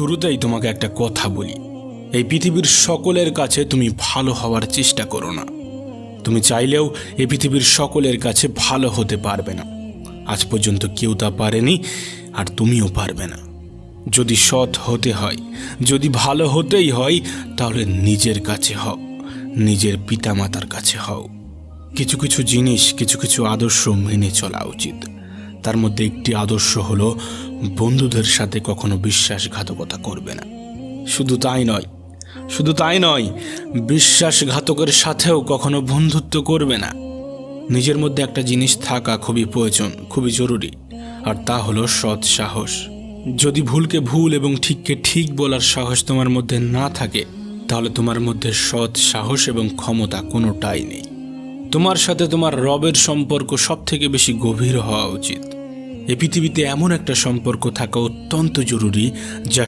শুরুতেই তোমাকে একটা কথা বলি। এই পৃথিবীর সকলের কাছে তুমি ভালো হওয়ার চেষ্টা করো না। তুমি চাইলেও এই পৃথিবীর সকলের কাছে ভালো হতে পারবে না। আজ পর্যন্ত কেউ তা পারেনি, আর তুমিও পারবে না। যদি সৎ হতে হয়, যদি ভালো হতেই হয়, তাহলে নিজের কাছে হও, নিজের পিতামাতার কাছে হও। কিছু কিছু জিনিস, কিছু কিছু আদর্শ মেনে চলা উচিত। তার মধ্যে একটি আদর্শ হলো, বন্ধুদের সাথে কখনো বিশ্বাসঘাতকতা করবে না। শুধু তাই নয়, শুধু তাই নয়, বিশ্বাসঘাতকের সাথেও কখনো বন্ধুত্ব করবে না। নিজের মধ্যে একটা জিনিস থাকা খুবই প্রয়োজন, খুবই জরুরি, আর তা হলো সৎ সাহস। যদি ভুলকে ভুল এবং ঠিককে ঠিক বলার সাহস তোমার মধ্যে না থাকে, তাহলে তোমার মধ্যে সৎ সাহস এবং ক্ষমতা কোনোটাই নেই। তোমার সাথে তোমার রবের সম্পর্ক সব থেকে বেশি গভীর হওয়া উচিত। এ পৃথিবীতে এমন একটা সম্পর্ক থাকা অত্যন্ত জরুরি যা